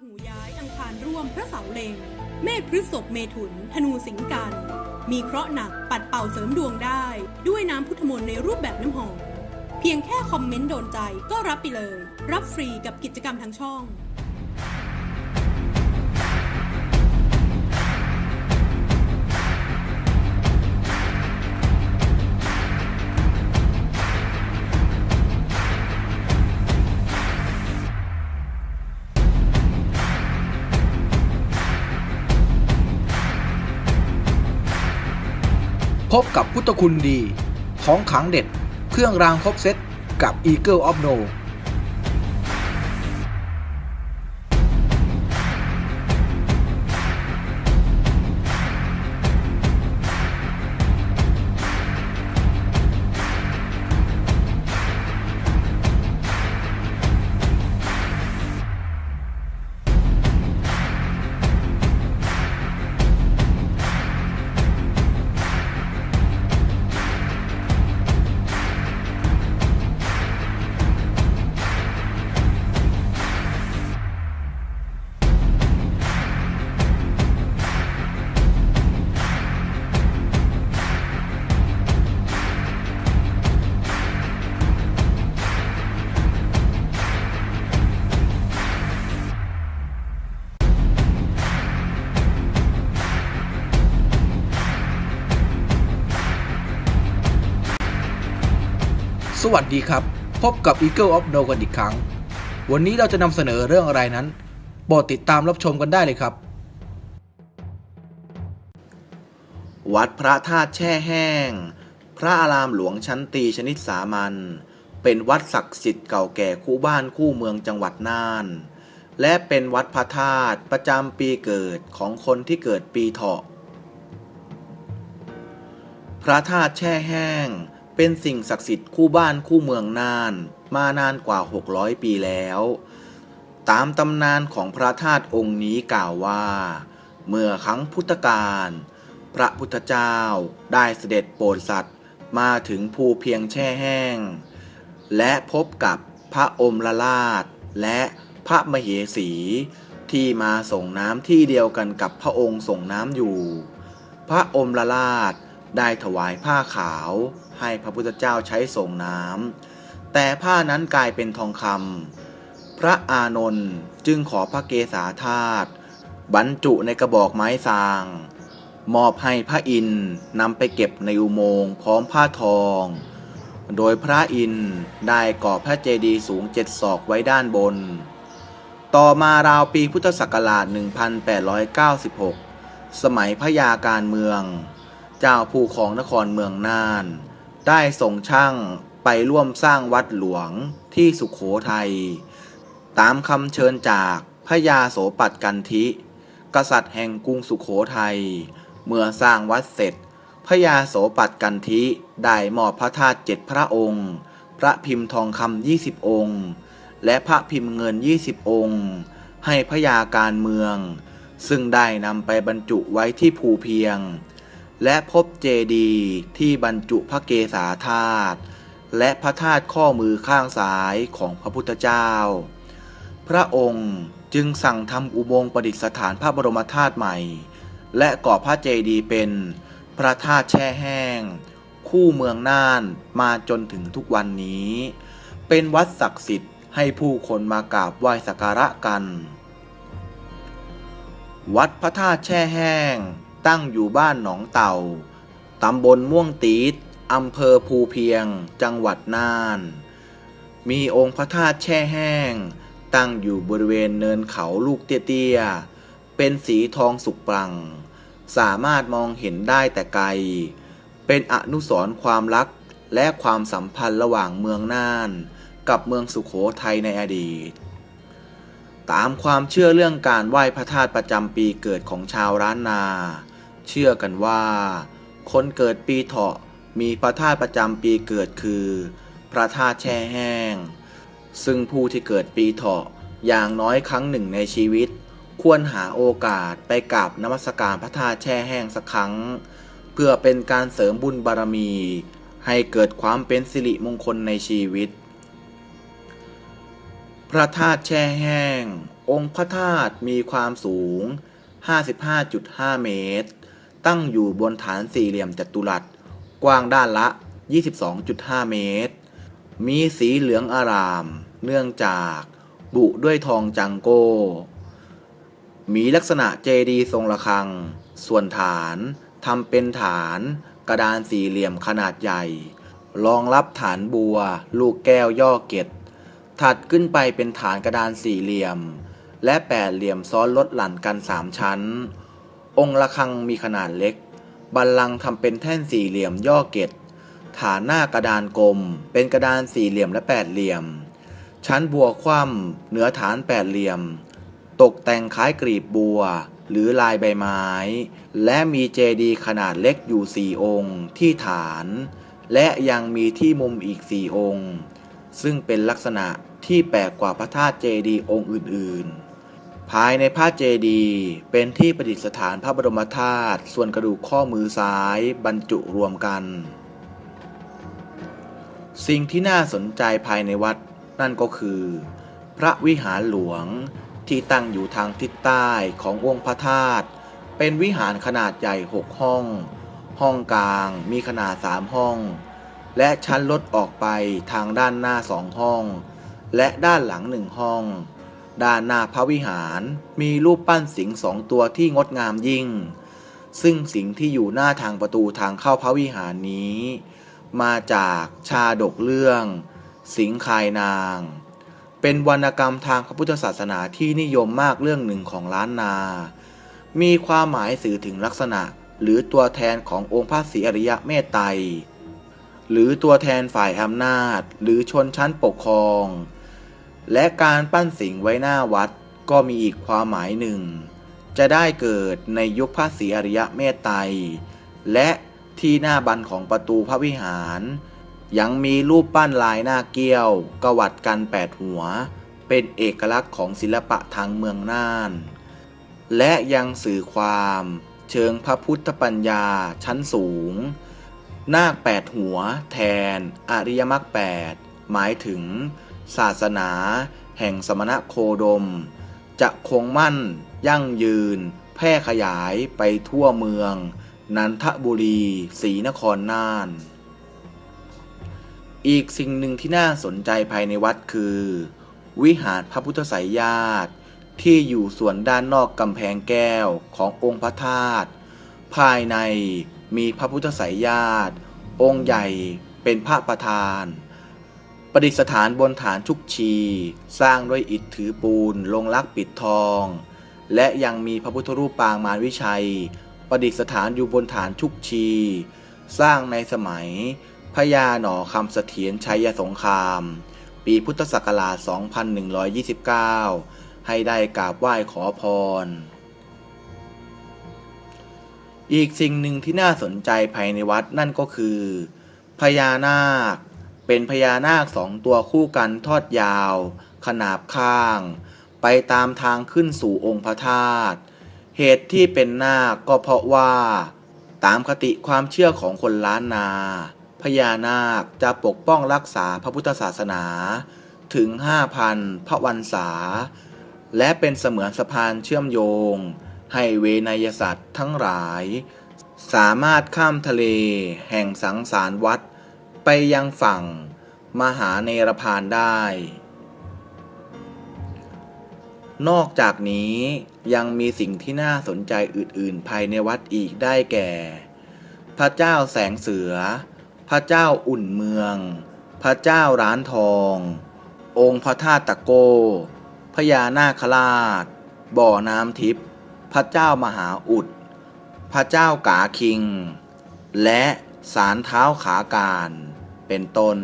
หูย้ายอังคารร่วมพระเสาเล็ง เมษพฤษภเมถุน ธนูสิงกัน มีเคราะห์หนักปัดเป่าเสริมดวงได้ ด้วยน้ำพุทธมนต์ในรูปแบบน้ำหอม เพียงแค่คอมเมนต์โดนใจก็รับไปเลย รับฟรีกับกิจกรรมทางช่อง พบกับพุทธคุณดี ของขังเด็ด เครื่องรางครบเซตกับ Eagle of No สวัสดีครับ พบกับ Eagle of No กันอีกครั้ง วันนี้เราจะนำเสนอเรื่องอะไรนั้นโปรดติดตามรับชมกันได้เลยครับ วัดพระธาตุแช่แห้ง พระอารามหลวงชั้นตีชนิดสามัญเป็นวัดศักดิ์สิทธิ์เก่าแก่คู่บ้านคู่เมืองจังหวัดน่าน และเป็นวัดพระธาตุประจำปีเกิดของคนที่เกิดปีเถาะ พระธาตุแช่แห้ง เป็นสิ่งศักดิ์สิทธิ์คู่บ้านคู่เมืองน่าน มานานกว่า 600 ปีแล้ว ตามตำนานของพระธาตุองค์นี้กล่าวว่า เมื่อครั้งพุทธกาลพระพุทธเจ้าได้เสด็จโปรดสัตว์มาถึงภูเพียงแช่แห้ง และพบกับพระอมละลาดและพระมเหสี ที่มาส่งน้ำที่เดียวกันกับพระองค์ส่งน้ำอยู่ พระอมละลาดได้ถวายผ้าขาว ให้พระพุทธเจ้าใช้ส่งน้ำแต่ผ้านั้นกลายเป็นทองคำพระอานนท์จึงขอพระเกศาธาตุบรรจุในกระบอกไม้สาง มอบให้พระอินทร์นำไปเก็บในอุโมงค์พร้อมผ้าทอง โดยพระอินทร์ได้ก่อพระเจดีย์สูงเจ็ดศอกไว้ด้านบน ต่อมาราวปีพุทธศักราช 1896 สมัยพระยาการเมือง เจ้าผู้ของนครเมืองน่าน ได้ส่งช่างไปร่วมสร้างวัดหลวงที่สุขโขทัย ตามคำเชิญจากพระยาโสปัตกันทิ กษัตริย์แห่งกรุงสุขโขทัย เมื่อสร้างวัดเสร็จพระยาโสปัตกันทิได้มอบพระธาตุเจ็ดพระองค์ พระพิมพ์ทองคำยี่สิบองค์ และพระพิมพ์เงิน20องค์ ให้พระยาการเมือง ซึ่งได้นำไปบรรจุไว้ที่ภูเพียง และพบเจดีย์ที่บรรจุพระเกศาธาตุและพระธาตุข้อมือข้างซ้ายของพระพุทธเจ้า พระองค์จึงสั่งทำอุโมงค์ประดิษฐานพระบรมธาตุใหม่ และก่อพระเจดีย์เป็นพระธาตุแช่แห้ง คู่เมืองน่านมาจนถึงทุกวันนี้ เป็นวัดศักดิ์สิทธิ์ให้ผู้คนมากราบไหว้สักการะกัน วัดพระธาตุแช่แห้ง ตั้งอยู่บ้านหนองเต่า ตำบลม่วงตีดอำเภอภูเพียง จังหวัดน่าน มีองค์พระธาตุแช่แห้ง ตั้งอยู่บริเวณเนินเขาลูกเตี้ยๆ เป็นสีทองสุกปรัง สามารถมองเห็นได้แต่ไกล เป็นอนุสรณ์ความรักและความสัมพันธ์ระหว่างเมืองน่าน กับเมืองสุขโขทัยในอดีต ตามความเชื่อเรื่องการไหว้พระธาตุประจำปีเกิดของชาวร้านนา เชื่อกันว่า คนเกิดปีเถาะมีพระธาตุประจำปีเกิดคือ พระธาตุแช่แห้ง ซึ่งผู้ที่เกิดปีเถาะอย่างน้อยครั้งหนึ่งในชีวิต ควรหาโอกาสไปกราบนมัสการพระธาตุแช่แห้งสักครั้ง เพื่อเป็นการเสริมบุญบารมี ให้เกิดความเป็นสิริมงคลในชีวิต พระธาตุแช่แห้ง องค์พระธาตุมีความสูง 55.5 เมตร ตั้งอยู่บนฐานสี่เหลี่ยมจัตุรัส กว้างด้านละ 22.5 เมตร มีสีเหลืองอาราม เนื่องจากบุด้วยทองจังโก้ มีลักษณะเจดีทรงระฆัง ส่วนฐานทำเป็นฐานกระดานสี่เหลี่ยมขนาดใหญ่ รองรับฐานบัว ลูกแก้วย่อเกตถัดขึ้นไปเป็นฐานกระดานสี่เหลี่ยม และแปดเหลี่ยมซ้อนลดหลั่นกันสามชั้น องค์ระฆังมีขนาดเล็ก บัลลังก์ทำเป็นแท่นสี่เหลี่ยมย่อเกตฐานหน้ากระดานกลม เป็นกระดานสี่เหลี่ยมและแปดเหลี่ยม ชั้นบัวคว่ำเหนือฐานแปดเหลี่ยม ตกแต่งคล้ายกลีบบัว หรือลายใบไม้ และมีเจดีขนาดเล็กอยู่สี่องค์ที่ฐาน และยังมีที่มุมอีกสี่องค์ ซึ่งเป็นลักษณะที่แปลกกว่าพระธาตุเจดีองค์อื่นๆ ภายในพระเจดีย์เป็นที่ประดิษฐานพระบรมธาตุส่วนกระดูกข้อมือซ้ายบรรจุรวมกัน สิ่งที่น่าสนใจภายในวัดนั่นก็คือ พระวิหารหลวงที่ตั้งอยู่ทางทิศใต้ขององค์พระธาตุเป็นวิหารขนาดใหญ่หกห้อง ห้องกลางมีขนาดสามห้อง และชั้นลดออกไปทางด้านหน้าสองห้อง และด้านหลังหนึ่งห้อง ด้านหน้าพระวิหารมีรูปปั้นสิงห์สองตัวที่งดงามยิ่ง ซึ่งสิงห์ที่อยู่หน้าทางประตูทางเข้าพระวิหารนี้ มาจากชาดกเรื่อง สิงห์คายนาง เป็นวรรณกรรมทางพระพุทธศาสนาที่นิยมมากเรื่องหนึ่งของล้านนา มีความหมายสื่อถึงลักษณะหรือตัวแทนขององค์พระศรีอริยะเมตไตรหรือตัวแทนฝ่ายอำนาจ หรือชนชั้นปกครอง และการปั้นสิงไว้หน้าวัดก็มีอีกความหมายหนึ่ง จะได้เกิดในยุคพระศรีอริยะเมตไตรและที่หน้าบันของประตูพระวิหาร ยังมีรูปปั้นลายหน้าเกี้ยวกวัดกันแปดหัว เป็นเอกลักษณ์ของศิลปะทางเมืองน่าน และยังสื่อความเชิงพระพุทธปัญญาชั้นสูง นาคแปดหัว แทน อริยมรรคแปดหมายถึง ศาสนา แห่งสมณะโคดม จะคงมั่น ยั่งยืน แพร่ขยายไปทั่วเมือง นันทบุรี ศรีนครน่าน อีกสิ่งหนึ่งที่น่าสนใจภายในวัดคือ วิหารพระพุทธไสยญาติที่อยู่ส่วนด้านนอกกำแพงแก้วขององค์พระธาตุภายในมีพระพุทธไสยญาติ องค์ใหญ่เป็นพระประธาน ประดิษฐานบนฐานชุกชี สร้างด้วยอิฐถือปูน ลงลักปิดทอง และยังมีพระพุทธรูปปางมารวิชัย ประดิษฐานอยู่บนฐานชุกชี สร้างในสมัยพญาหนอคำเสถียรชัยสงคราม ปีพุทธศักราช 2129 ให้ได้กราบไหว้ขอพร อีกสิ่งหนึ่งที่น่าสนใจภายในวัดนั่นก็คือพญานาค เป็นพญานาคสองตัวคู่กันทอดยาว ขนาบข้าง ไปตามทางขึ้นสู่องค์พระธาตุเหตุที่เป็นนาคก็เพราะว่า ตามคติความเชื่อของคนล้านนาพญานาคจะปกป้องรักษาพระพุทธศาสนาถึง 5,000 พระวันษา และเป็นเสมือนสะพานเชื่อมโยง ให้เวนยสัตว์ทั้งหลาย สามารถข้ามทะเล แห่งสังสารวัฏ ไปยังฝั่งมหาเนรพานได้ นอกจากนี้ยังมีสิ่งที่น่าสนใจอื่น ๆ ภายในวัดอีกได้แก่ พระเจ้าแสงเสือ พระเจ้าอุ่นเมือง พระเจ้าร้านทอง องค์พระธาตุตะโก พญานาคราช บ่อน้ำทิพย์พระเจ้ามหาอุด พระเจ้ากาคิง และสารเท้าขาการ เป็นต้น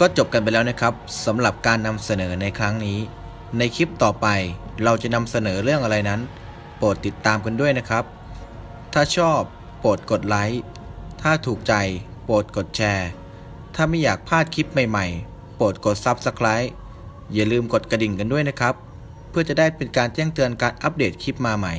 ก็จบกันไปแล้วนะครับสำหรับการนำเสนอในครั้งนี้ ในคลิปต่อไปเราจะนำเสนอเรื่องอะไรนั้น โปรดติดตามกันด้วยนะครับ ถ้าชอบโปรดกดไลค์ ถ้าถูกใจโปรดกดแชร์ ถ้าไม่อยากพลาดคลิปใหม่ๆ โปรดกด Subscribe อย่าลืมกดกระดิ่งกันด้วยนะครับ พื่อจะได้เป็นการแจ้งเตือนการอัปเดตคลิปมาใหม่